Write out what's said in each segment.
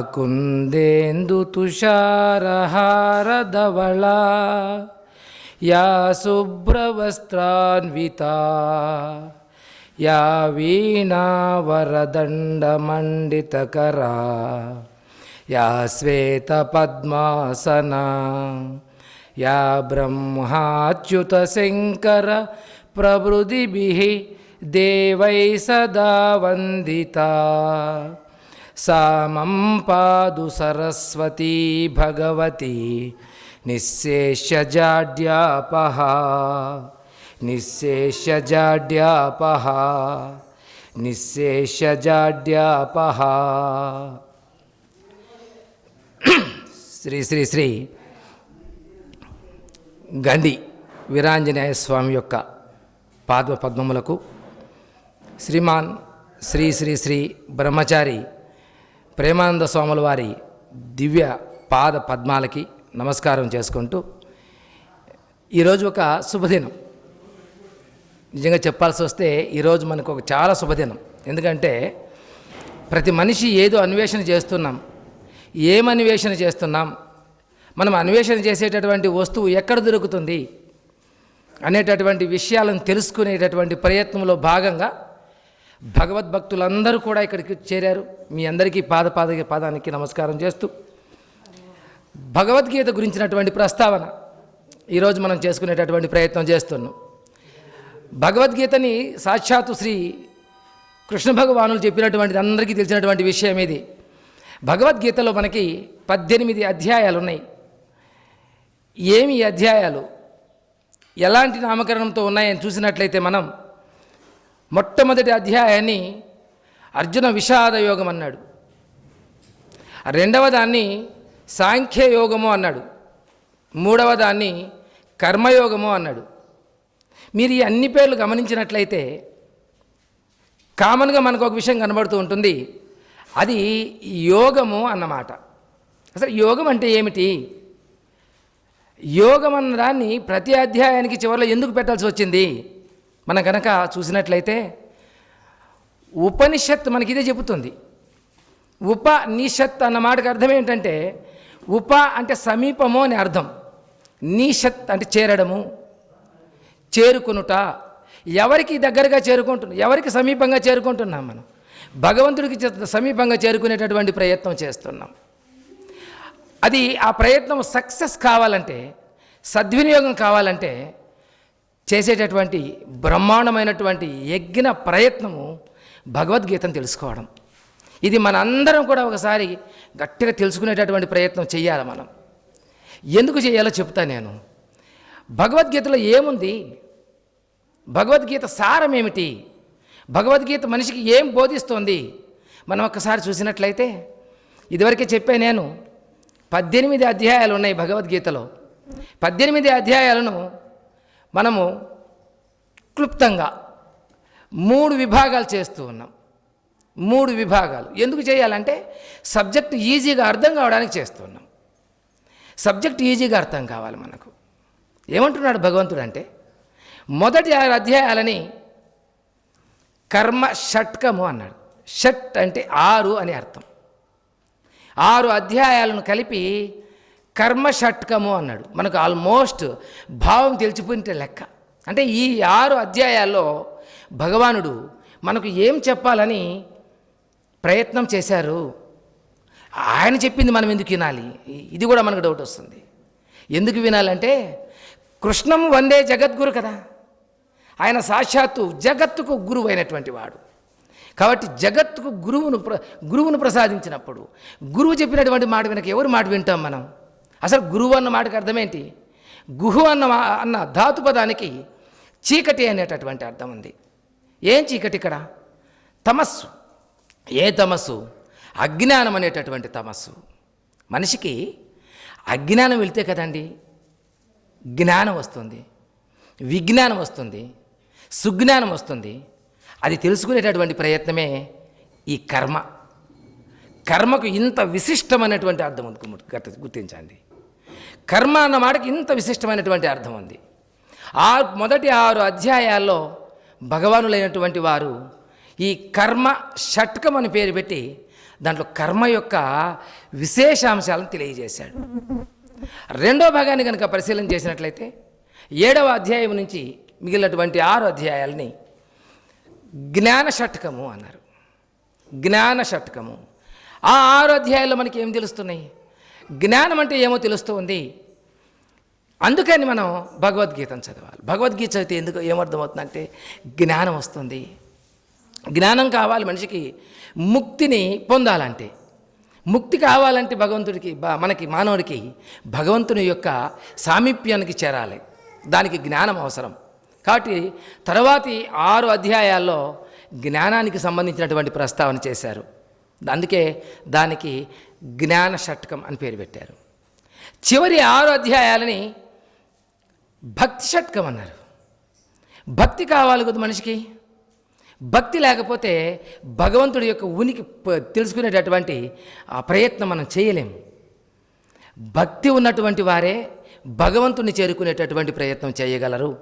ಕುಂದೇಂದು ತುಷಾರಹಾರದವಳ ಯಾ ಶುಭ್ರವಸ್ತ್ರಾನ್ವಿತಾ ಯಾ ವೀಣಾವರದಂಡಮಂಡಿತಕರ ಯಾ ಶ್ವೇತಪದ್ಮಾಸನ ಯಾ ಬ್ರಹ್ಮಾಚ್ಯುತಶಂಕರ ಪ್ರಭೃತಿಭಿ ದೇವೈ ಸದಾ ವಂದಿತಾ. సామం పాదు సరస్వతీ భగవతి నిశేషజాడ్యాపహ నిశేషజాడ్యాపహ నిశేషజాడ్యాపహ శ్రీ శ్రీ శ్రీ గంధి వీరాంజనేయ స్వామి యొక్క పాద పద్మములకు శ్రీమాన్ శ్రీ శ్రీ శ్రీ బ్రహ్మచారి ప్రేమానంద స్వాముల వారి దివ్య పాద పద్మాలకి నమస్కారం చేసుకుంటూ ఈరోజు ఒక శుభదినం. నిజంగా చెప్పాల్సి వస్తే ఈరోజు మనకు ఒక చాలా శుభదినం. ఎందుకంటే ప్రతి మనిషి ఏదో అన్వేషణ చేస్తున్నాం. ఏం అన్వేషణ చేస్తున్నాం? మనం అన్వేషణ చేసేటటువంటి వస్తువు ఎక్కడ దొరుకుతుంది? అనేటటువంటి విషయాలను తెలుసుకునేటటువంటి ప్రయత్నంలో భాగంగా భగవద్భక్తులందరూ కూడా ఇక్కడికి చేరారు. మీ అందరికీ పాద పాద పాదానికి నమస్కారం చేస్తూ భగవద్గీత గురించినటువంటి ప్రస్తావన ఈరోజు మనం చేసుకునేటటువంటి ప్రయత్నం చేస్తున్నాం. భగవద్గీతని సాక్షాత్తు శ్రీ కృష్ణ భగవానులు చెప్పినటువంటిది అందరికీ తెలిసినటువంటి విషయం ఇది. భగవద్గీతలో మనకి పద్దెనిమిది అధ్యాయాలు ఉన్నాయి ఏమి అధ్యాయాలు? ఎలాంటి నామకరణంతో ఉన్నాయని చూసినట్లయితే మనం మొట్టమొదటి అధ్యాయాన్ని అర్జున విషాద యోగం అన్నాడు. రెండవ దాన్ని సాంఖ్యయోగము అన్నాడు. మూడవ దాన్ని కర్మయోగము అన్నాడు. మీరు ఈ అన్ని పేర్లు గమనించినట్లయితే కామన్గా మనకు ఒక విషయం కనబడుతూ ఉంటుంది. అది యోగము అన్నమాట. అసలు యోగం అంటే ఏమిటి? యోగం అన్న దాన్ని ప్రతి అధ్యాయానికి చివరిలో ఎందుకు పెట్టాల్సి వచ్చింది? మనం కనుక చూసినట్లయితే ఉపనిషత్ మనకి ఇదే చెబుతుంది. ఉపనిషత్ అన్న మాటకు అర్థం ఏంటంటే ఉప అంటే సమీపము అని అర్థం. నిషత్ అంటే చేరడము చేరుకునుట. ఎవరికి దగ్గరగా చేరుకుంటున్నాం ఎవరికి సమీపంగా చేరుకుంటున్నాం మనం? భగవంతుడికి సమీపంగా చేరుకునేటటువంటి ప్రయత్నం చేస్తున్నాం. అది ఆ ప్రయత్నం సక్సెస్ కావాలంటే సద్వినియోగం కావాలంటే చేసేటటువంటి బ్రహ్మాండమైనటువంటి యజ్ఞ ప్రయత్నము భగవద్గీతను తెలుసుకోవడం. ఇది మన అందరం కూడా ఒకసారి గట్టిగా తెలుసుకునేటటువంటి ప్రయత్నం చేయాలి మనం. ఎందుకు చేయాలో చెప్తా నేను. భగవద్గీతలో ఏముంది? భగవద్గీత సారం ఏమిటి? భగవద్గీత మనిషికి ఏం బోధిస్తోంది? మనం ఒక్కసారి చూసినట్లయితే ఇదివరకే చెప్పే నేను పద్దెనిమిది అధ్యాయాలు ఉన్నాయి భగవద్గీతలో. పద్దెనిమిది అధ్యాయాలను మనము క్లుప్తంగా మూడు విభాగాలు చేస్తూ ఉన్నాం. మూడు విభాగాలు. ఎందుకు చేయాలంటే సబ్జెక్ట్ ఈజీగా అర్థం కావడానికి చేస్తున్నాం సబ్జెక్ట్ ఈజీగా అర్థం కావాలి మనకు. ఏమంటున్నాడు భగవంతుడు అంటే మొదటి ఆరు అధ్యాయాలని కర్మ షట్కము అన్నాడు. షట్ అంటే ఆరు అని అర్థం. ఆరు అధ్యాయాలను కలిపి కర్మ షట్కము అన్నాడు. మనకు ఆల్మోస్ట్ భావం తెలిసిపోయిన లెక్క. అంటే ఈ ఆరు అధ్యాయాల్లో భగవానుడు మనకు ఏం చెప్పాలని ప్రయత్నం చేశారు? ఆయన చెప్పింది మనం ఎందుకు వినాలి? ఇది కూడా మనకు డౌట్ వస్తుంది. ఎందుకు వినాలంటే కృష్ణం వందే జగద్గురు కదా. ఆయన సాక్షాత్తు జగత్తుకు గురువు అయినటువంటి వాడు. కాబట్టి జగత్తుకు గురువును ప్ర గురువును ప్రసాదించినప్పుడు గురువు చెప్పినటువంటి మాట వెనక ఎవరు మాట వింటాం మనం? అసలు గురువు అన్న మాటకి అర్థమేంటి? గుహు అన్న మా- అన్న ధాతు పదానికి చీకటి అనేటటువంటి అర్థం ఉంది. ఏం చీకటి ఇక్కడ? తమస్సు. ఏ తమస్సు? అజ్ఞానం అనేటటువంటి తమస్సు. మనిషికి అజ్ఞానం వెళ్తే కదండి? జ్ఞానం వస్తుంది. విజ్ఞానం వస్తుంది. సుజ్ఞానం వస్తుంది. అది తెలుసుకునేటటువంటి ప్రయత్నమే ఈ కర్మ. కర్మకు ఇంత విశిష్టమైనటువంటి అర్థం ఉంది. గుర్తించండి. కర్మ అన్న మాటకి ఇంత విశిష్టమైనటువంటి అర్థం ఉంది. ఆ మొదటి ఆరు అధ్యాయాల్లో భగవానులైనటువంటి వారు ఈ కర్మ షట్కం అని పేరు పెట్టి దాంట్లో కర్మ యొక్క విశేషాంశాలను తెలియజేశాడు. రెండో భాగాన్ని కనుక పరిశీలన చేసినట్లయితే ఏడవ అధ్యాయం నుంచి మిగిలినటువంటి ఆరు అధ్యాయాలని జ్ఞాన షట్కము అన్నారు. జ్ఞాన షట్కము. ఆ ఆరు అధ్యాయాల్లో మనకి ఏం తెలుస్తున్నాయి? జ్ఞానం అంటే ఏమో తెలుస్తుంది అందుకని మనం భగవద్గీతను చదవాలి. భగవద్గీత చదివితే ఎందుకు ఏమర్థమవుతుందంటే జ్ఞానం వస్తుంది. జ్ఞానం కావాలి మనిషికి ముక్తిని పొందాలంటే. ముక్తి కావాలంటే భగవంతుడికి మనకి మానవుడికి భగవంతుని యొక్క సామీప్యానికి చేరాలి. దానికి జ్ఞానం అవసరం. కాబట్టి తర్వాతి ఆరు అధ్యాయాల్లో జ్ఞానానికి సంబంధించినటువంటి ప్రస్తావన చేశారు. అందుకే దానికి జ్ఞాన షట్కం అని పేరు పెట్టారు. చివరి ఆరు అధ్యాయాలని భక్తి షట్కం అన్నారు. భక్తి కావాలి కదా మనిషికి? భక్తి లేకపోతే భగవంతుడి యొక్క ఉనికి తెలుసుకునేటటువంటి ఆ ప్రయత్నం మనం చేయలేము భక్తి ఉన్నటువంటి వారే భగవంతుని చేరుకునేటటువంటి ప్రయత్నం చేయగలరు.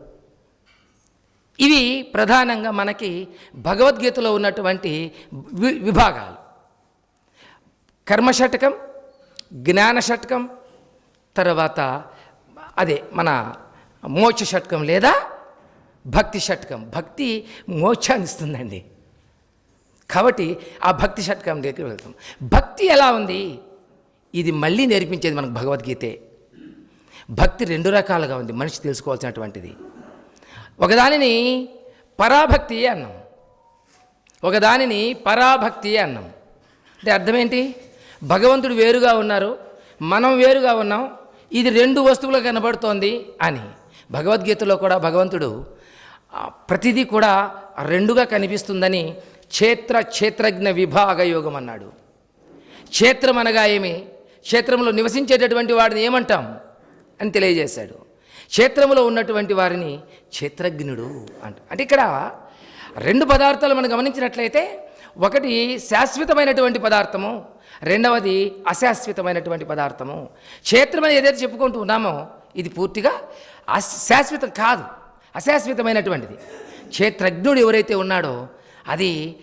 ఇవి ప్రధానంగా మనకి భగవద్గీతలో ఉన్నటువంటి విభాగాలు. కర్మషటకం జ్ఞాన షట్కం తర్వాత అదే మన మోక్ష షట్కం లేదా భక్తి షట్కం భక్తి మోక్షాన్ని ఇస్తుందండి. కాబట్టి ఆ భక్తి షట్కం దగ్గర వెళ్తాం. భక్తి ఎలా ఉంది? ఇది మళ్ళీ నేర్పించేది మనకు భగవద్గీతే. భక్తి రెండు రకాలుగా ఉంది మనిషి తెలుసుకోవాల్సినటువంటిది. ఒకదానిని పరాభక్తి అన్నాం. ఒకదానిని పరాభక్తి అన్నాం. అంటే అర్థమేంటి భగవంతుడు వేరుగా ఉన్నారు మనం వేరుగా ఉన్నాం ఇది రెండు వస్తువులు కనబడుతోంది అని. భగవద్గీతలో కూడా భగవంతుడు ప్రతిదీ కూడా రెండుగా కనిపిస్తుందని క్షేత్ర క్షేత్రజ్ఞ విభాగ యోగం అన్నాడు. క్షేత్రం అనగా ఏమి? క్షేత్రంలో నివసించేటటువంటి వాడిని ఏమంటాం అని తెలియజేశాడు. క్షేత్రంలో ఉన్నటువంటి వారిని క్షేత్రజ్ఞుడు అంట. అంటే ఇక్కడ రెండు పదార్థాలు మనం గమనించినట్లయితే ఒకటి శాశ్వతమైనటువంటి పదార్థము రెండవది అశాశ్వతమైనటువంటి పదార్థము. క్షేత్రం ఏదైతే చెప్పుకుంటూ ఉన్నామో ఇది పూర్తిగా అశ్- శాశ్వతం కాదు. అశాశ్వతమైనటువంటిది. క్షేత్రజ్ఞుడు ఎవరైతే ఉన్నాడో అది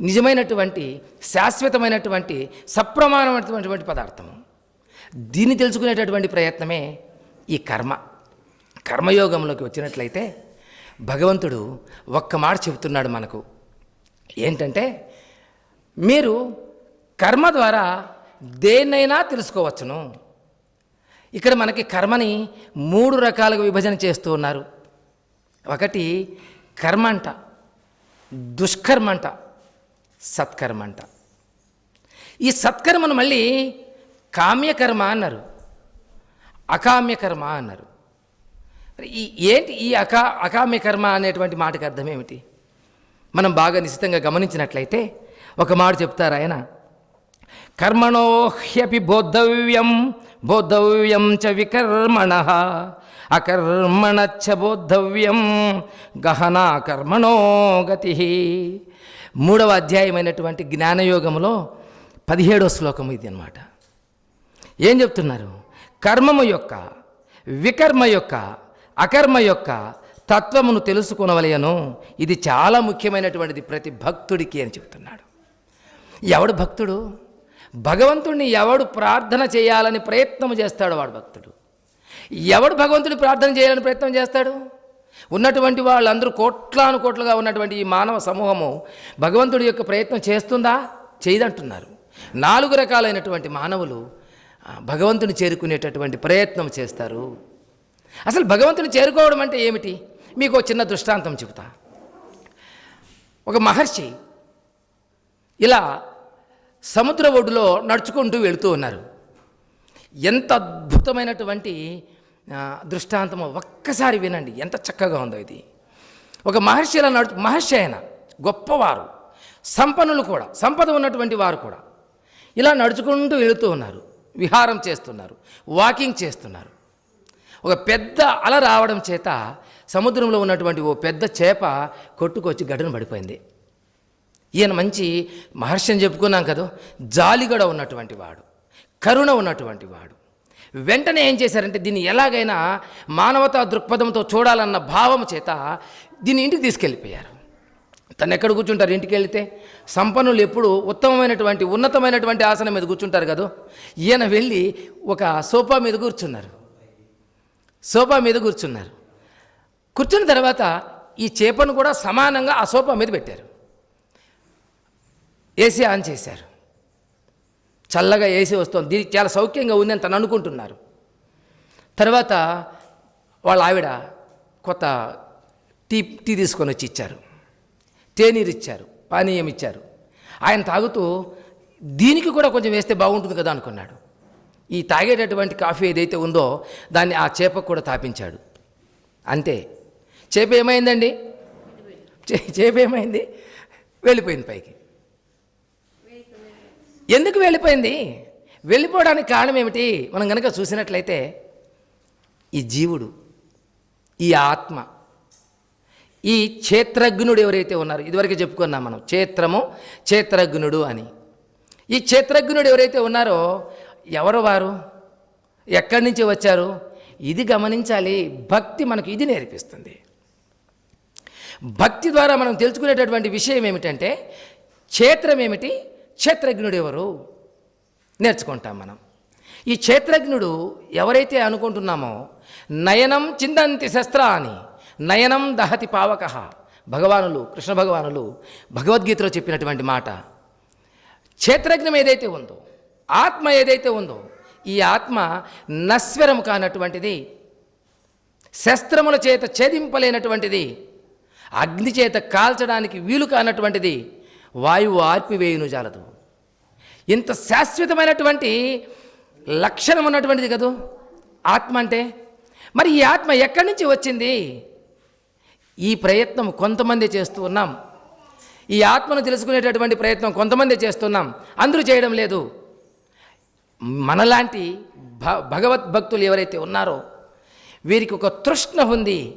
నిజమైనటువంటి శాశ్వతమైనటువంటి సప్రమాణమైనటువంటి పదార్థము. దీన్ని తెలుసుకునేటటువంటి ప్రయత్నమే ఈ కర్మ. కర్మయోగంలోకి వచ్చినట్లయితే భగవంతుడు ఒక్క మాట చెబుతున్నాడు మనకు. ఏంటంటే మీరు కర్మ ద్వారా దేన్నైనా తెలుసుకోవచ్చును. ఇక్కడ మనకి కర్మని మూడు రకాలుగా విభజన చేస్తూ ఉన్నారు. ఒకటి కర్మ అంట దుష్కర్మ అంట సత్కర్మ అంట ఈ సత్కర్మను మళ్ళీ కామ్యకర్మ అన్నారు. అకామ్యకర్మ అన్నారు. ఈ ఏంటి ఈ అకా అకామ్యకర్మ అనేటువంటి మాటకు అర్థం ఏమిటి? మనం బాగా నిశ్చితంగా గమనించినట్లయితే ఒక మాట చెప్తారు ఆయన. కర్మణోహ్యపి బోద్ధవ్యం బోద్ధవ్యం చ వికర్మణ అకర్మణ చ బోద్ధవ్యం గహనా కర్మణో గతి. మూడవ అధ్యాయమైనటువంటి జ్ఞానయోగములో పదిహేడో శ్లోకం ఇది అన్నమాట. ఏం చెప్తున్నారు? కర్మము యొక్క వికర్మ యొక్క అకర్మ యొక్క తత్వమును తెలుసుకునవలయను ఇది చాలా ముఖ్యమైనటువంటిది ప్రతి భక్తుడికి అని చెప్తున్నాడు ఎవడు భక్తుడు? భగవంతుడిని ఎవడు ప్రార్థన చేయాలని ప్రయత్నం చేస్తాడు వాడు భక్తుడు. ఎవడు భగవంతుడి ప్రార్థన చేయాలని ప్రయత్నం చేస్తాడు? ఉన్నటువంటి వాళ్ళందరూ కోట్లాను కోట్లుగా ఉన్నటువంటి ఈ మానవ సమూహము భగవంతుడి యొక్క ప్రయత్నం చేస్తుందా? చేయదంటున్నారు. నాలుగు రకాలైనటువంటి మానవులు భగవంతుని చేరుకునేటటువంటి ప్రయత్నం చేస్తారు. అసలు భగవంతుని చేరుకోవడం అంటే ఏమిటి? మీకు చిన్న దృష్టాంతం చెబుతా. ఒక మహర్షి ఇలా సముద్ర ఒడ్డులో నడుచుకుంటూ వెళుతూ ఉన్నారు. ఎంత అద్భుతమైనటువంటి దృష్టాంతమో ఒక్కసారి వినండి ఎంత చక్కగా ఉందో ఇది. ఒక మహర్షి ఇలా నడుచు మహర్షి ఆయన గొప్పవారు సంపన్నులు కూడా సంపద ఉన్నటువంటి వారు కూడా. ఇలా నడుచుకుంటూ వెళుతూ ఉన్నారు విహారం చేస్తున్నారు వాకింగ్ చేస్తున్నారు. ఒక పెద్ద అల రావడం చేత సముద్రంలో ఉన్నటువంటి ఓ పెద్ద చేప కొట్టుకొచ్చి గడ్డను పడిపోయింది. ఈయన మంచి మహర్షి అని చెప్పుకున్నాం కదా జాలిగడ ఉన్నటువంటి వాడు కరుణ ఉన్నటువంటి వాడు. వెంటనే ఏం చేశారంటే దీన్ని ఎలాగైనా మానవతా దృక్పథంతో చూడాలన్న భావం చేత దీన్ని ఇంటికి తీసుకెళ్ళిపోయారు. తను ఎక్కడ కూర్చుంటారు ఇంటికి వెళితే? సంపన్నులు ఎప్పుడు ఉత్తమమైనటువంటి ఉన్నతమైనటువంటి ఆసనం మీద కూర్చుంటారు కదా ఈయన వెళ్ళి ఒక సోఫా మీద కూర్చున్నారు. సోఫా మీద కూర్చున్నారు. కూర్చున్న తర్వాత ఈ చేపను కూడా సమానంగా ఆ సోఫా మీద పెట్టారు. ఏసీ ఆన్ చేశారు. చల్లగా ఏసీ వస్తుంది. దీనికి చాలా సౌఖ్యంగా ఉందని తను అనుకుంటున్నారు. తర్వాత వాళ్ళ ఆవిడ కొత్త టీ టీ తీసుకొని వచ్చి ఇచ్చారు. తేనీరు ఇచ్చారు. పానీయం ఇచ్చారు. ఆయన తాగుతూ దీనికి కూడా కొంచెం వేస్తే బాగుంటుంది కదా అనుకున్నాడు. ఈ తాగేటటువంటి కాఫీ ఏదైతే ఉందో దాన్ని ఆ చేపకు కూడా తాపించాడు. అంతే. చేప ఏమైందండి? చేప ఏమైంది? వెళ్ళిపోయింది పైకి. ఎందుకు వెళ్ళిపోయింది? వెళ్ళిపోవడానికి కారణం ఏమిటి? మనం కనుక చూసినట్లయితే ఈ జీవుడు ఈ ఆత్మ ఈ క్షేత్రజ్ఞుడు ఎవరైతే ఉన్నారు ఇదివరకు చెప్పుకున్నాం మనం క్షేత్రము క్షేత్రజ్ఞుడు అని. ఈ క్షేత్రజ్ఞుడు ఎవరైతే ఉన్నారో ఎవరు వారు? ఎక్కడి నుంచి వచ్చారు? ఇది గమనించాలి భక్తి మనకు ఇది నేర్పిస్తుంది. భక్తి ద్వారా మనం తెలుసుకునేటటువంటి విషయం ఏమిటంటే క్షేత్రం ఏమిటి క్షేత్రజ్ఞుడు ఎవరు? నేర్చుకుంటాం మనం. ఈ క్షేత్రజ్ఞుడు ఎవరైతే అనుకుంటున్నామో నయనం చిందంతి శస్త్ర అని నయనం దహతి పావక. భగవానులు కృష్ణ భగవానులు భగవద్గీతలో చెప్పినటువంటి మాట. క్షేత్రజ్ఞం ఏదైతే ఉందో ఆత్మ ఏదైతే ఉందో ఈ ఆత్మ నశ్వరము కానటువంటిది శస్త్రముల చేత ఛేదింపలేనటువంటిది అగ్ని చేత కాల్చడానికి వీలు కానటువంటిది వాయువు ఆర్పివేయును జాలదు. ఇంత శాశ్వతమైనటువంటి లక్షణం ఉన్నటువంటిది కదూ? ఆత్మ అంటే? మరి ఈ ఆత్మ ఎక్కడి నుంచి వచ్చింది? ఈ ప్రయత్నం కొంతమంది చేస్తూ ఉన్నాం. ఈ ఆత్మను తెలుసుకునేటటువంటి ప్రయత్నం కొంతమంది చేస్తున్నాం అందరూ చేయడం లేదు. మనలాంటి భ భగవద్భక్తులు ఎవరైతే ఉన్నారో వీరికి ఒక తృష్ణ ఉంది.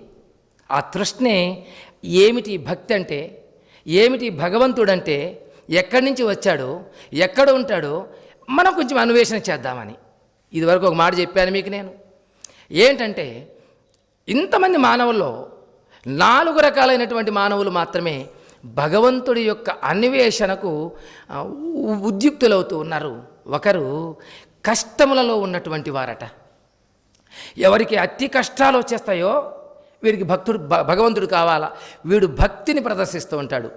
ఆ తృష్ణే ఏమిటి భక్తి అంటే ఏమిటి భగవంతుడంటే ఎక్కడి నుంచి వచ్చాడో ఎక్కడ ఉంటాడో మనం కొంచెం అన్వేషణ చేద్దామని. ఇదివరకు ఒక మాట చెప్పాను మీకు నేను. ఏంటంటే ఇంతమంది మానవుల్లో నాలుగు రకాలైనటువంటి మానవులు మాత్రమే భగవంతుడి యొక్క అన్వేషణకు ఉద్యుక్తులవుతూ ఉన్నారు. ఒకరు కష్టములలో ఉన్నటువంటి వారట. ఎవరికి అతి కష్టాలు వచ్చేస్తాయో వీడికి భక్తుడు భ- భగవంతుడు కావాలా? వీడు భక్తిని ప్రదర్శిస్తూ ఉంటాడు.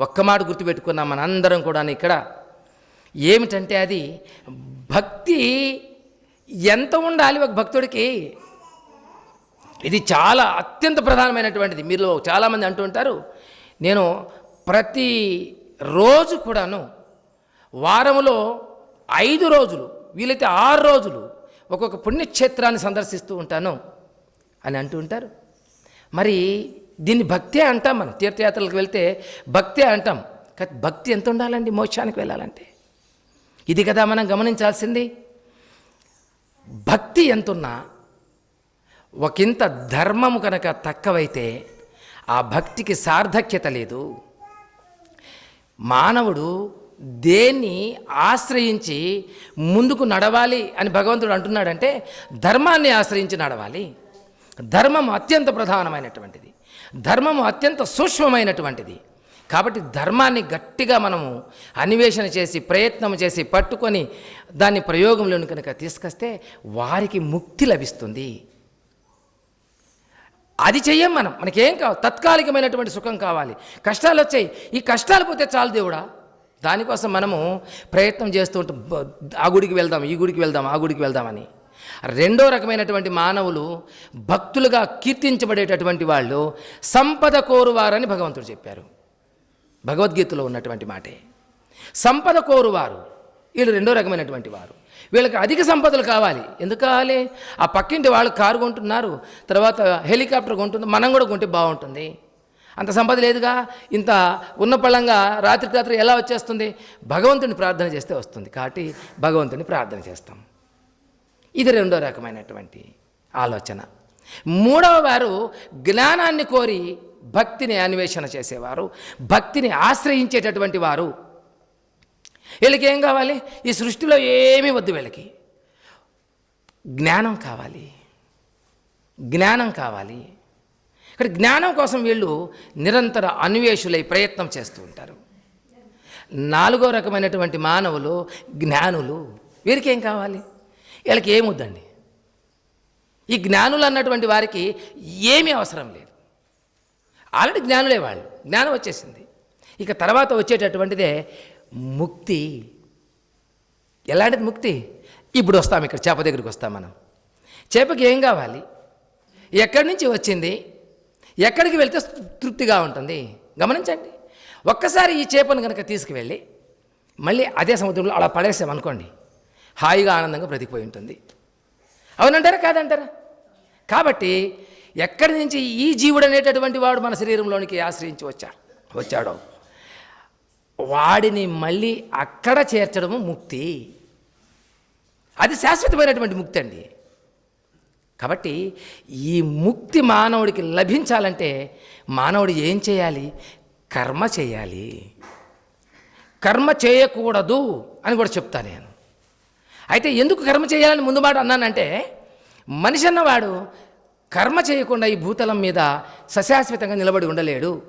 ఒక్క మాట గుర్తుపెట్టుకున్నాం మనందరం కూడా ఇక్కడ. ఏమిటంటే అది భక్తి ఎంత ఉండాలి ఒక భక్తుడికి? ఇది చాలా అత్యంత ప్రధానమైనటువంటిది. మీరు చాలామంది అంటూ ఉంటారు నేను ప్రతి రోజు కూడాను వారంలో ఐదు రోజులు వీలైతే ఆరు రోజులు ఒక్కొక్క పుణ్యక్షేత్రాన్ని సందర్శిస్తూ ఉంటాను అని అంటూ ఉంటారు. మరి దీన్ని భక్తే అంటాం మనం. తీర్థయాత్రలకు వెళ్తే భక్తే అంటాం. కానీ భక్తి ఎంత ఉండాలండి మోక్షానికి వెళ్ళాలంటే? ఇది కదా మనం గమనించాల్సింది. భక్తి ఎంతున్నా ఒకంత ధర్మము కనుక తక్కువైతే ఆ భక్తికి సార్థక్యత లేదు. మానవుడు దేన్ని ఆశ్రయించి ముందుకు నడవాలి అని భగవంతుడు అంటున్నాడంటే ధర్మాన్ని ఆశ్రయించి నడవాలి. ధర్మం అత్యంత ప్రధానమైనటువంటిది. ధర్మము అత్యంత సూక్ష్మమైనటువంటిది. కాబట్టి ధర్మాన్ని గట్టిగా మనము అన్వేషణ చేసి ప్రయత్నం చేసి పట్టుకొని దాన్ని ప్రయోగంలోని కనుక తీసుకొస్తే వారికి ముక్తి లభిస్తుంది. అది చెయ్యం మనం. మనకేం కావాలి? తత్కాలికమైనటువంటి సుఖం కావాలి. కష్టాలు వచ్చాయి. ఈ కష్టాలు పోతే చాలు దేవుడా. దానికోసం మనము ప్రయత్నం చేస్తూ ఉంటాం ఆ గుడికి వెళ్దాం ఈ గుడికి వెళ్దాం ఆ గుడికి వెళ్దామని రెండో రకమైనటువంటి మానవులు భక్తులుగా కీర్తించబడేటటువంటి వాళ్ళు సంపద కోరువారని భగవంతుడు చెప్పారు. భగవద్గీతలో ఉన్నటువంటి మాటే. సంపద కోరువారు. వీళ్ళు రెండో రకమైనటువంటి వారు. వీళ్ళకి అధిక సంపదలు కావాలి. ఎందుకు కావాలి? ఆ పక్కింటి వాళ్ళు కారు కొంటున్నారు తర్వాత హెలికాప్టర్ కొంటుంది మనం కూడా కొంటే బాగుంటుంది. అంత సంపద లేదుగా? ఇంత ఉన్న పళ్ళంగా రాత్రికి రాత్రి ఎలా వచ్చేస్తుంది? భగవంతుని ప్రార్థన చేస్తే వస్తుంది. కాబట్టి భగవంతుని ప్రార్థన చేస్తాం. ఇది రెండో రకమైనటువంటి ఆలోచన. మూడవ వారు జ్ఞానాన్ని కోరి భక్తిని అన్వేషణ చేసేవారు భక్తిని ఆశ్రయించేటటువంటి వారు. వీళ్ళకి ఏం కావాలి? ఈ సృష్టిలో ఏమీ వద్దు వీళ్ళకి. జ్ఞానం కావాలి. జ్ఞానం కావాలి. ఇక్కడ జ్ఞానం కోసం వీళ్ళు నిరంతర అన్వేషులై ప్రయత్నం చేస్తూ ఉంటారు. నాలుగో రకమైనటువంటి మానవులు జ్ఞానులు వీరికి ఏం కావాలి? వీళ్ళకి ఏముద్దండి? ఈ జ్ఞానులు అన్నటువంటి వారికి ఏమీ అవసరం లేదు. ఆల్రెడీ జ్ఞానులే వాళ్ళు. జ్ఞానం వచ్చేసింది. ఇక తర్వాత వచ్చేటటువంటిదే ముక్తి. ఎలాంటిది ముక్తి? ఇప్పుడు వస్తాం ఇక్కడ చేప దగ్గరికి వస్తాం మనం. చేపకి ఏం కావాలి? ఎక్కడి నుంచి వచ్చింది? ఎక్కడికి వెళ్తే తృప్తిగా ఉంటుంది? గమనించండి. ఒక్కసారి ఈ చేపను కనుక తీసుకువెళ్ళి మళ్ళీ అదే సముద్రంలో అలా పడేసామనుకోండి హాయిగా ఆనందంగా బ్రతికిపోయి ఉంటుంది. అవునంటారా? కాదంటారా? కాబట్టి ఎక్కడి నుంచి ఈ జీవుడు అనేటటువంటి వాడు మన శరీరంలోనికి ఆశ్రయించి వచ్చాడు? వచ్చాడో. వాడిని మళ్ళీ అక్కడ చేర్చడము ముక్తి. అది శాశ్వతమైనటువంటి ముక్తి అండి. కాబట్టి ఈ ముక్తి మానవుడికి లభించాలంటే మానవుడు ఏం చేయాలి? కర్మ చేయాలి. కర్మ చేయకూడదు అని కూడా చెప్తాను నేను. అయితే ఎందుకు కర్మ చేయాలని ముందు మాట అన్నానంటే మనిషి అన్నవాడు కర్మ చేయకుండా ఈ భూతలం మీద సశాశ్వతంగా నిలబడి ఉండలేడు.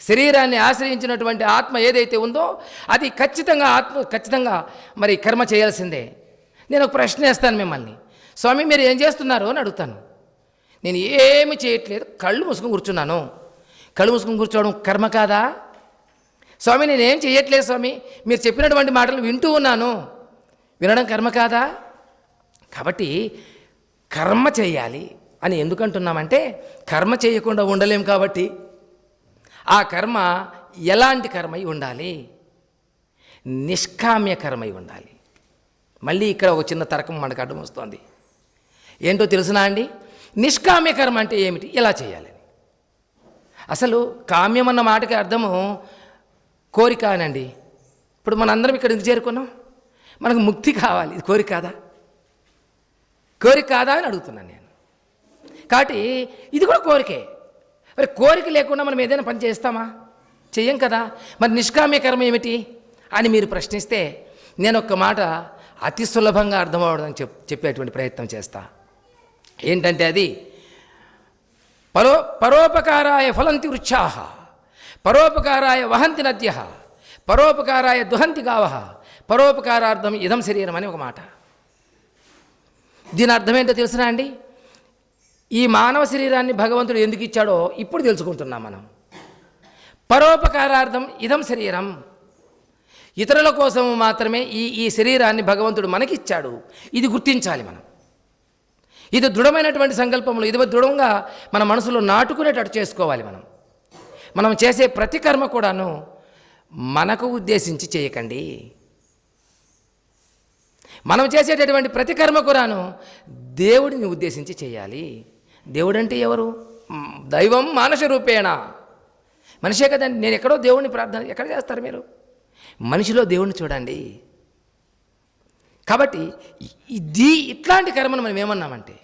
శరీరాన్ని ఆశ్రయించినటువంటి ఆత్మ ఏదైతే ఉందో అది ఖచ్చితంగా ఆత్మ ఖచ్చితంగా మరి కర్మ చేయాల్సిందే. నేను ఒక ప్రశ్న వేస్తాను మిమ్మల్ని. స్వామి మీరు ఏం చేస్తున్నారు అని అడుగుతాను. నేను ఏమి చేయట్లేదు కళ్ళు మూసుకుని కూర్చున్నాను. కళ్ళు మూసుకుని కూర్చోవడం కర్మ కాదా? స్వామి నేనేం చేయట్లేదు స్వామి. మీరు చెప్పినటువంటి మాటలు వింటూ ఉన్నాను. వినడం కర్మ కాదా? కాబట్టి కర్మ చేయాలి అని ఎందుకంటున్నామంటే కర్మ చేయకుండా ఉండలేం కాబట్టి. ఆ కర్మ ఎలాంటి కర్మై ఉండాలి? నిష్కామ్య కర్మై ఉండాలి. మళ్ళీ ఇక్కడ ఒక చిన్న తరకం మనకు అడ్డం వస్తుంది. ఏంటో తెలుసునా అండి? నిష్కామ్య కర్మ అంటే ఏమిటి? ఎలా చేయాలని. అసలు కామ్యం అన్న మాటకి అర్థము కోరిక అనండి. ఇప్పుడు మనందరం ఇక్కడ ఎందుకు చేరుకున్నాం? మనకు ముక్తి కావాలి. ఇది కోరిక కాదా? కోరిక కాదా అని అడుగుతున్నాను నేను. కాబట్టి ఇది కూడా కోరికే. మరి కోరిక లేకుండా మనం ఏదైనా పని చేస్తామా? చెయ్యం కదా. మరి నిష్కామ్య కర్మ ఏమిటి? అని మీరు ప్రశ్నిస్తే నేను ఒక్క మాట అతి సులభంగా అర్థమవడం చెప్ చెప్పేటువంటి ప్రయత్నం చేస్తా. ఏంటంటే అది? పరో పరోపకారాయ ఫలంతి వృక్షాహ పరోపకారాయ వహంతి నద్య పరోపకారాయ దుహంతి గావ పరోపకారార్థం ఇదం శరీరం అని ఒక మాట. దీని అర్థం ఏంటో తెలుసునా అండి? ఈ మానవ శరీరాన్ని భగవంతుడు ఎందుకు ఇచ్చాడో ఇప్పుడు తెలుసుకుంటున్నాం మనం. పరోపకారార్థం ఇదం శరీరం. ఇతరుల కోసం మాత్రమే ఈ ఈ శరీరాన్ని భగవంతుడు మనకిచ్చాడు. ఇది గుర్తించాలి మనం. ఇది దృఢమైనటువంటి సంకల్పంలో ఇది దృఢంగా మన మనసులో నాటుకునేటట్టు చేసుకోవాలి మనం. మనం చేసే ప్రతి కర్మ కూడాను మనకు ఉద్దేశించి చేయకండి. మనం చేసేటటువంటి ప్రతి కర్మ కూడాను దేవుడిని ఉద్దేశించి చేయాలి. దేవుడంటే ఎవరు? దైవం మానస రూపేణ. మనిషే కదండి. నేను ఎక్కడో దేవుడిని ప్రార్థన ఎక్కడ చేస్తారు మీరు? మనిషిలో దేవుణ్ణి చూడండి. కాబట్టి ఇది ఇట్లాంటి కర్మను మనం ఏమన్నామంటే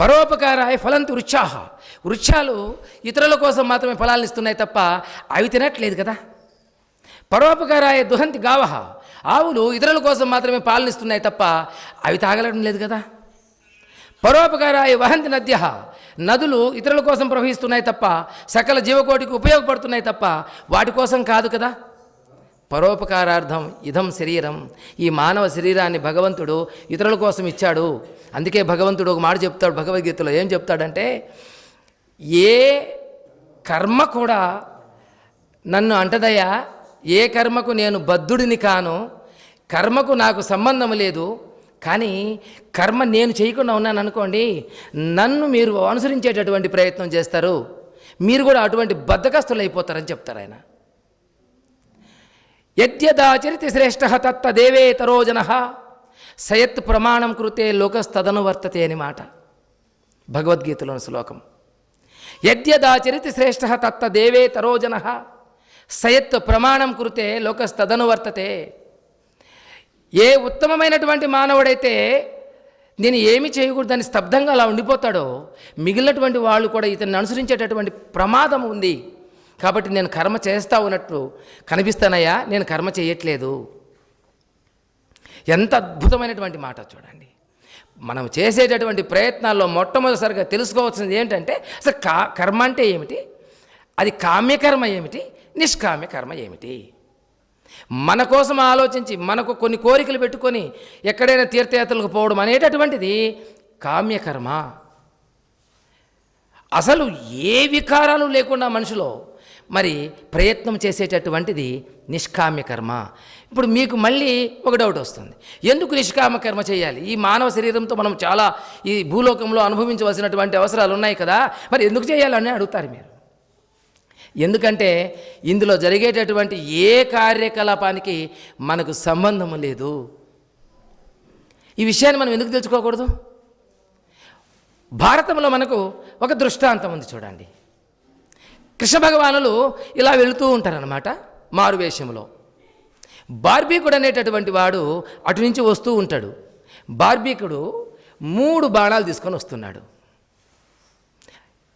పరోపకారాయ ఫలంతి వృక్షాహ వృక్షాలు ఇతరుల కోసం మాత్రమే ఫలాలను ఇస్తున్నాయి తప్ప అవి తినట్లేదు కదా. పరోపకారాయ దుహంతి గావహ. ఆవులు ఇతరుల కోసం మాత్రమే పాలనిస్తున్నాయి తప్ప అవి తాగలడం లేదు కదా. పరోపకారాయ వహంతి నద్య నదులు ఇతరుల కోసం ప్రవహిస్తున్నాయి తప్ప సకల జీవకోటికి ఉపయోగపడుతున్నాయి తప్ప వాటి కోసం కాదు కదా. పరోపకారార్థం ఇదం శరీరం. ఈ మానవ శరీరాన్ని భగవంతుడు ఇతరుల కోసం ఇచ్చాడు. అందుకే భగవంతుడు ఒక మాట చెప్తాడు భగవద్గీతలో. ఏం చెప్తాడంటే ఏ కర్మ కూడా నన్ను అంటదయ్యా ఏ కర్మకు నేను బద్ధుడిని కాను కర్మకు నాకు సంబంధం లేదు కానీ కర్మ నేను చేయకుండా ఉన్నాను అనుకోండి నన్ను మీరు అనుసరించేటటువంటి ప్రయత్నం చేస్తారు. మీరు కూడా అటువంటి బద్ధకస్తులు అయిపోతారని చెప్తారు ఆయన. యద్యదాచరితి శ్రేష్ఠ తత్తదేవేతరో జన సయత్ ప్రమాణం కృతే లోకస్తదను వర్తతే అని మాట. భగవద్గీతలోని శ్లోకం. యద్యదాచరితి శ్రేష్ఠ తత్తదేవేతరో జన సయత్ ప్రమాణం కృతే లోకస్తదను వర్తతే. ఏ ఉత్తమమైనటువంటి మానవుడైతే నేను ఏమి చేయకూడదని స్తబ్దంగా అలా ఉండిపోతాడో మిగిలినటువంటి వాళ్ళు కూడా ఇతన్ని అనుసరించేటటువంటి ప్రమాదం ఉంది. కాబట్టి నేను కర్మ చేస్తా ఉన్నట్టు కనిపిస్తానయ్యా నేను కర్మ చేయట్లేదు. ఎంత అద్భుతమైనటువంటి మాట చూడండి. మనం చేసేటటువంటి ప్రయత్నాల్లో మొట్టమొదటిసారిగా తెలుసుకోవాల్సింది ఏంటంటే అసలు కా కర్మ అంటే ఏమిటి? అది కామ్యకర్మ ఏమిటి? నిష్కామ్య కర్మ ఏమిటి? మన కోసం ఆలోచించి మనకు కొన్ని కోరికలు పెట్టుకొని ఎక్కడైనా తీర్థయాత్రలకు పోవడం అనేటటువంటిది కామ్యకర్మ అసలు ఏ వికారాలు లేకుండా మనిషిలో మరి ప్రయత్నం చేసేటటువంటిది నిష్కామ్య కర్మ. ఇప్పుడు మీకు మళ్ళీ ఒక డౌట్ వస్తుంది. ఎందుకు నిష్కామకర్మ చేయాలి? ఈ మానవ శరీరంతో మనం చాలా ఈ భూలోకంలో అనుభవించవలసినటువంటి అవసరాలు ఉన్నాయి కదా. మరి ఎందుకు చేయాలని అడుగుతారు మీరు? ఎందుకంటే ఇందులో జరిగేటటువంటి ఏ కార్యకలాపానికి మనకు సంబంధం లేదు. ఈ విషయాన్ని మనం ఎందుకు తెలుసుకోకూడదు? భారతంలో మనకు ఒక దృష్టాంతం ఉంది చూడండి. కృష్ణ భగవానులు ఇలా వెళుతూ ఉంటారనమాట మారువేషంలో. బార్బీకుడు అనేటటువంటి వాడు అటు నుంచి వస్తూ ఉంటాడు. బార్బీకుడు మూడు బాణాలు తీసుకొని వస్తున్నాడు.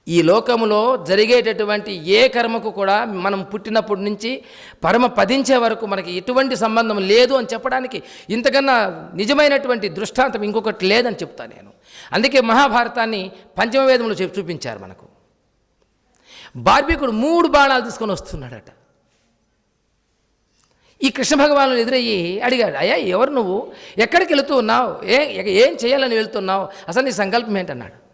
ఈ లోకములో జరిగేటటువంటి ఏ కర్మకు కూడా మనం పుట్టినప్పటి నుంచి పరమ పదించే వరకు మనకి ఎటువంటి సంబంధం లేదు అని చెప్పడానికి ఇంతకన్నా నిజమైనటువంటి దృష్టాంతం ఇంకొకటి లేదని చెప్తా నేను. అందుకే మహాభారతాన్ని పంచమవేదంలో చెప్పి చూపించారు మనకు. బార్బికుడు మూడు బాణాలు తీసుకొని వస్తున్నాడట. ఈ కృష్ణ భగవాను ఎదురయ్యి అడిగాడు అయ్యా ఎవరు నువ్వు? ఎక్కడికి వెళుతూ ఉన్నావు? ఏ ఏం చేయాలని వెళ్తున్నావు? అసలు నీ సంకల్పం ఏంటన్నాడు?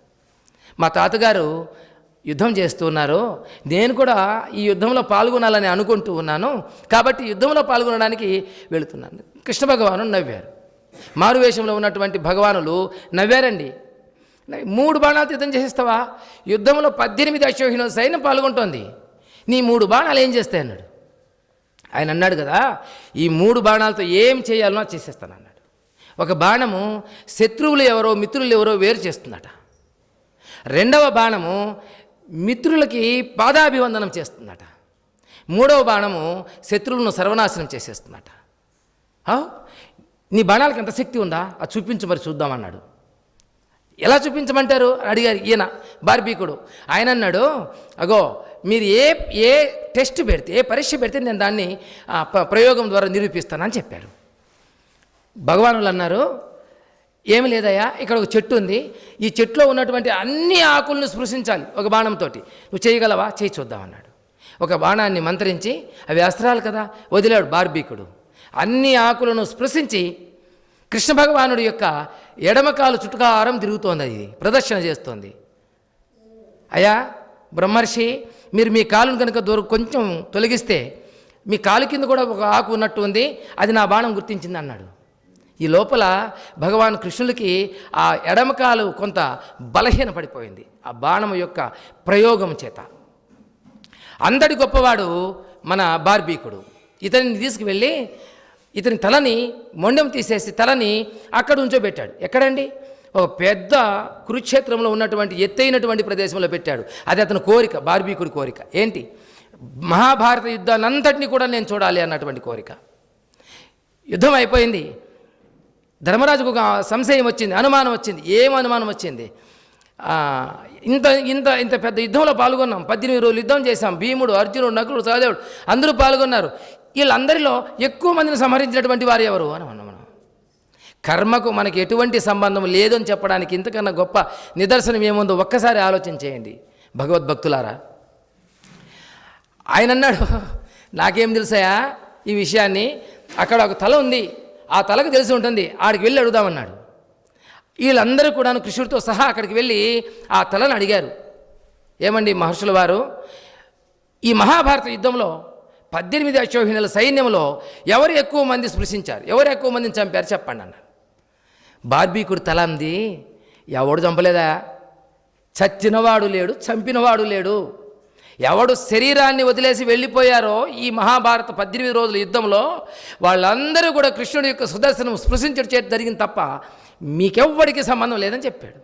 మా తాతగారు యుద్ధం చేస్తూ ఉన్నారు నేను కూడా ఈ యుద్ధంలో పాల్గొనాలని అనుకుంటూ ఉన్నాను. కాబట్టి యుద్ధంలో పాల్గొనడానికి వెళుతున్నాను. కృష్ణ భగవాను నవ్వారు. మారువేషంలో ఉన్నటువంటి భగవానులు నవ్వారండి. మూడు బాణాలు యుద్ధం చేసేస్తావా? యుద్ధంలో పద్దెనిమిది అశ్వహీన సైన్యం పాల్గొంటోంది. నీ మూడు బాణాలు ఏం చేస్తాయి అన్నాడు. ఆయన అన్నాడు కదా ఈ మూడు బాణాలతో ఏం చేయాలనో చేసేస్తాను అన్నాడు. ఒక బాణము శత్రువులు ఎవరో మిత్రులు ఎవరో వేరు చేస్తుందట. రెండవ బాణము మిత్రులకి పాదాభివందనం చేస్తుందట. మూడవ బాణము శత్రువులను సర్వనాశనం చేసేస్తుందట. నీ బాణాలకు ఎంత శక్తి ఉందా? అది చూపించు మరి చూద్దామన్నాడు. ఎలా చూపించమంటారు? అడిగారు ఈయన బార్బీకుడు. ఆయన అన్నాడు అగో మీరు ఏ ఏ టెస్ట్ పెడితే ఏ పరీక్ష పెడితే నేను దాన్ని ఆ, ప్రయోగం ద్వారా నిరూపిస్తానని చెప్పారు. భగవానులు అన్నారు ఏమి లేదయ్యా? ఇక్కడ ఒక చెట్టు ఉంది. ఈ చెట్టులో ఉన్నటువంటి అన్ని ఆకులను స్పృశించాలి ఒక బాణంతో నువ్వు చేయగలవా? చేయి చూద్దాం అన్నాడు. ఒక బాణాన్ని మంత్రించి అవి అస్త్రాలు కదా? వదిలాడు బార్బీకుడు. అన్ని ఆకులను స్పృశించి కృష్ణ భగవానుడి యొక్క ఎడమకాలు చుట్టుకారం తిరుగుతోంది అది. ప్రదర్శన చేస్తోంది. అయ్యా బ్రహ్మర్షి మీరు మీ కాలును కనుక దూరం కొంచెం తొలగిస్తే మీ కాలు కింద కూడా ఒక ఆకు ఉన్నట్టు ఉంది. అది నా బాణం గుర్తించింది అన్నాడు. ఈ లోపల భగవాన్ కృష్ణుడికి ఆ ఎడమకాలు కొంత బలహీన పడిపోయింది ఆ బాణం యొక్క ప్రయోగం చేత. అందడి గొప్పవాడు మన బార్బీకుడు. ఇతనిని తీసుకువెళ్ళి ఇతని తలని మొండెం తీసేసి తలని అక్కడ ఉంచోబెట్టాడు. ఎక్కడండి? ఒక పెద్ద కురుక్షేత్రంలో ఉన్నటువంటి ఎత్తైనటువంటి ప్రదేశంలో పెట్టాడు. అది అతని కోరిక బార్బీకుడి కోరిక. ఏంటి? మహాభారత యుద్ధాన్ని అంతటినీ కూడా నేను చూడాలి అన్నటువంటి కోరిక. యుద్ధం అయిపోయింది. ధర్మరాజుకు ఒక సంశయం వచ్చింది అనుమానం వచ్చింది. ఏం అనుమానం వచ్చింది? ఇంత ఇంత ఇంత పెద్ద యుద్ధంలో పాల్గొన్నాం. పద్దెనిమిది రోజులు యుద్ధం చేశాం. భీముడు అర్జునుడు నకులుడు సహదేవుడు అందరూ పాల్గొన్నారు. వీళ్ళందరిలో ఎక్కువ మందిని సంహరించినటువంటి వారు ఎవరు? అని అన్నాం మనం. కర్మకు మనకి ఎటువంటి సంబంధం లేదని చెప్పడానికి ఇంతకన్నా గొప్ప నిదర్శనం ఏముందో ఒక్కసారి ఆలోచన చేయండి. భగవద్భక్తులారా ఆయన అన్నాడు నాకేం తెలుసాయా ఈ విషయాన్ని అక్కడ ఒక తల ఉంది. ఆ తలకు తెలిసి ఉంటుంది ఆడికి వెళ్ళి అడుగుదామన్నాడు. వీళ్ళందరూ కూడా కృష్ణుడితో సహా అక్కడికి వెళ్ళి ఆ తలను అడిగారు. ఏమండి మహర్షుల వారు ఈ మహాభారత యుద్ధంలో పద్దెనిమిది అశ్వహిణుల సైన్యంలో ఎవరు ఎక్కువ మంది స్పృశించారు? ఎవరు ఎక్కువ మందిని చంపారు చెప్పండి అన్నారు. బార్బీకుడు తల అంది ఎవడు చంపలేదా? చచ్చినవాడు లేడు చంపినవాడు లేడు. ఎవడు శరీరాన్ని వదిలేసి వెళ్ళిపోయారో ఈ మహాభారత పద్దెనిమిది రోజుల యుద్ధంలో వాళ్ళందరూ కూడా కృష్ణుడి యొక్క సుదర్శనం స్పృశించడం చేతి జరిగింది తప్ప మీకెవ్వడికి సంబంధం లేదని చెప్పాడు.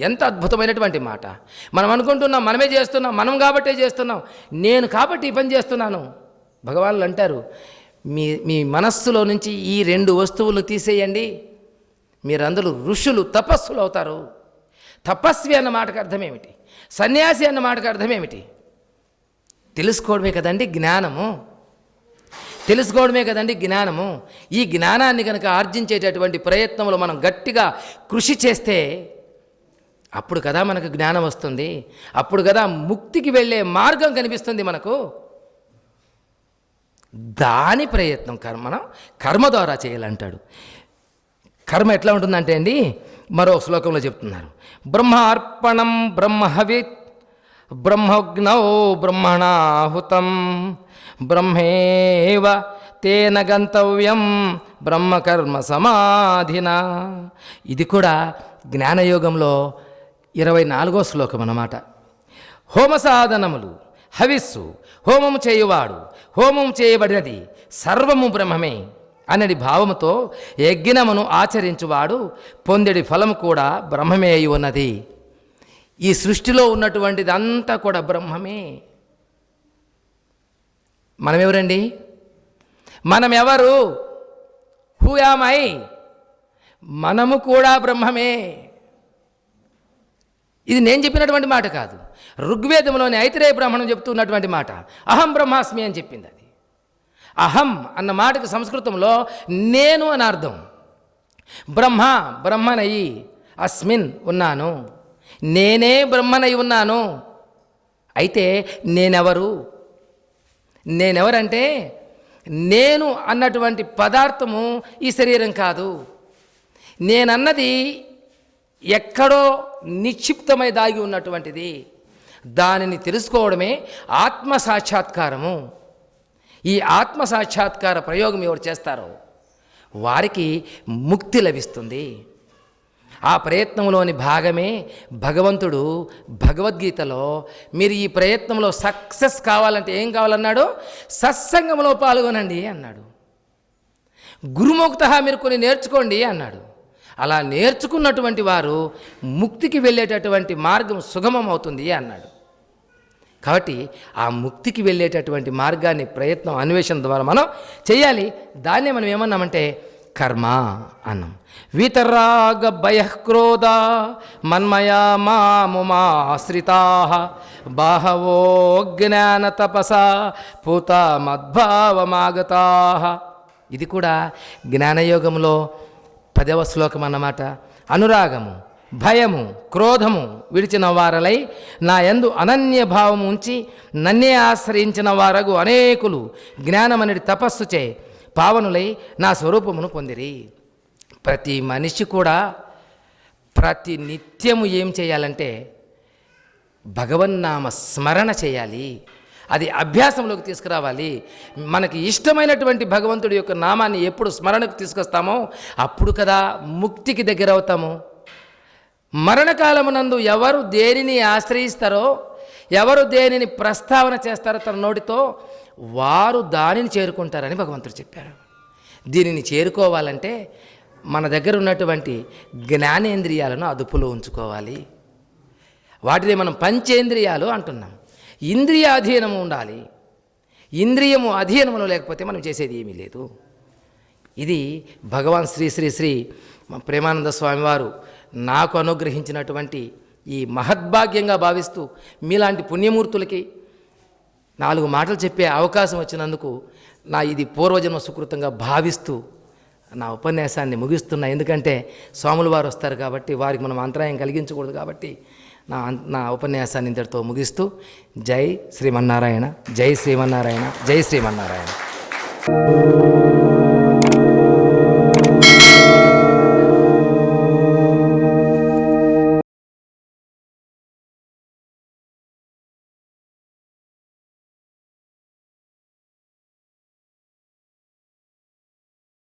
ఎంత అద్భుతమైనటువంటి మాట. మనం అనుకుంటున్నాం మనమే చేస్తున్నాం మనం కాబట్టే చేస్తున్నాం నేను కాబట్టి ఈ పని చేస్తున్నాను. భగవాన్లు అంటారు మీ మీ మనస్సులో నుంచి ఈ రెండు వస్తువులను తీసేయండి మీరందరూ ఋషులు తపస్సులు అవుతారు. తపస్వి అన్న మాటకు అర్థం ఏమిటి? సన్యాసి అన్న మాటకు అర్థం ఏమిటి? తెలుసుకోవడమే కదండి జ్ఞానము. తెలుసుకోవడమే కదండి జ్ఞానము. ఈ జ్ఞానాన్ని కనుక ఆర్జించేటటువంటి ప్రయత్నంలో మనం గట్టిగా కృషి చేస్తే అప్పుడు కదా మనకు జ్ఞానం వస్తుంది. అప్పుడు కదా ముక్తికి వెళ్ళే మార్గం కనిపిస్తుంది మనకు. దాని ప్రయత్నం కర్మ మనం కర్మ ద్వారా చేయాలంటాడు. కర్మ ఎట్లా ఉంటుందంటే అండి మరో శ్లోకంలో చెప్తున్నారు. బ్రహ్మార్పణం బ్రహ్మవిత్ బ్రహ్మగ్నౌ బ్రహ్మణాహుతం బ్రహ్మేవ తేన గంతవ్యం బ్రహ్మకర్మ సమాధిన. ఇది కూడా జ్ఞానయోగంలో ఇరవై నాలుగో శ్లోకం అన్నమాట. హోమ సాధనములు హవిస్సు హోమము చేయువాడు హోమం చేయబడినది సర్వము బ్రహ్మమే. అనడి భావముతో యజ్ఞమును ఆచరించువాడు పొందెడి ఫలము కూడా బ్రహ్మమే అయి ఉన్నది. ఈ సృష్టిలో ఉన్నటువంటిది అంతా కూడా బ్రహ్మమే. మనమెవరండి? మనం ఎవరు హూ యామై మనము కూడా బ్రహ్మమే. ఇది నేను చెప్పినటువంటి మాట కాదు. ఋగ్వేదంలోని ఐతిరేయ బ్రాహ్మణం చెప్తున్నటువంటి మాట. అహం బ్రహ్మాస్మి అని చెప్పింది అహం అన్న మాటకు సంస్కృతంలో నేను అని అర్థం. బ్రహ్మ బ్రహ్మనయి అస్మిన్ ఉన్నాను. నేనే బ్రహ్మనై ఉన్నాను. అయితే నేనెవరు? నేనెవరంటే నేను అన్నటువంటి పదార్థము ఈ శరీరం కాదు. నేనన్నది ఎక్కడో నిక్షిప్తమై దాగి ఉన్నటువంటిది. దానిని తెలుసుకోవడమే ఆత్మ సాక్షాత్కారము. ఈ ఆత్మ సాక్షాత్కార ప్రయోగం ఎవరు చేస్తారో వారికి ముక్తి లభిస్తుంది. ఆ ప్రయత్నంలోని భాగమే భగవంతుడు భగవద్గీతలో మీరు ఈ ప్రయత్నంలో సక్సెస్ కావాలంటే ఏం కావాలన్నాడు? సత్సంగంలో పాల్గొనండి అన్నాడు. గురుముక్త మీరు కొన్ని నేర్చుకోండి అన్నాడు. అలా నేర్చుకున్నటువంటి వారు ముక్తికి వెళ్ళేటటువంటి మార్గం సుగమం అవుతుంది అన్నాడు. కాబట్టి ఆ ముక్తికి వెళ్ళేటటువంటి మార్గాన్ని ప్రయత్నం అన్వేషణ ద్వారా మనం చేయాలి. దాన్నే మనం ఏమన్నామంటే కర్మ అన్నాం. వీతరాగ భయక్రోధ మన్మయా మాముమాశ్రితా బాహవో జ్ఞాన తపస పూత మద్భావమాగతా. ఇది కూడా జ్ఞానయోగంలో పదవ శ్లోకం అన్నమాట. అనురాగము. భయము క్రోధము విడిచిన వారలై నా యందు అనన్య భావము ఉంచి నన్నే ఆశ్రయించిన వారగు అనేకులు జ్ఞానమనడి తపస్సు చే పావనులై నా స్వరూపమును పొందిరి. ప్రతి మనిషి కూడా ప్రతి నిత్యము ఏం చేయాలంటే భగవన్నామ స్మరణ చేయాలి. అది అభ్యాసంలోకి తీసుకురావాలి. మనకి ఇష్టమైనటువంటి భగవంతుడి యొక్క నామాన్ని ఎప్పుడు స్మరణకు తీసుకొస్తామో అప్పుడు కదా ముక్తికి దగ్గర అవుతాము మరణకాలమునందు ఎవరు దేనిని ఆశ్రయిస్తారో ఎవరు దేనిని ప్రస్తావన చేస్తారో తన నోటితో వారు దానిని చేరుకుంటారని భగవంతుడు చెప్పారు. దీనిని చేరుకోవాలంటే మన దగ్గర ఉన్నటువంటి జ్ఞానేంద్రియాలను అదుపులో ఉంచుకోవాలి. వాటిని మనం పంచేంద్రియాలు అంటున్నాం. ఇంద్రియాధీనము ఉండాలి. ఇంద్రియము అధీనములో లేకపోతే మనం చేసేది ఏమీ లేదు. ఇది భగవాన్ శ్రీ శ్రీ శ్రీ ప్రేమానంద స్వామివారు నాకు అనుగ్రహించినటువంటి ఈ మహద్భాగ్యంగా భావిస్తూ మీలాంటి పుణ్యమూర్తులకి నాలుగు మాటలు చెప్పే అవకాశం వచ్చినందుకు నా ఇది పూర్వజన్మ సుకృతంగా భావిస్తూ నా ఉపన్యాసాన్ని ముగిస్తున్నా. ఎందుకంటే స్వాములు వారు వస్తారు కాబట్టి వారికి మనం అంతరాయం కలిగించకూడదు కాబట్టి నా నా ఉపన్యాసాన్ని ఇంతటితో ముగిస్తూ జై శ్రీమన్నారాయణ జై శ్రీమన్నారాయణ జై శ్రీమన్నారాయణ.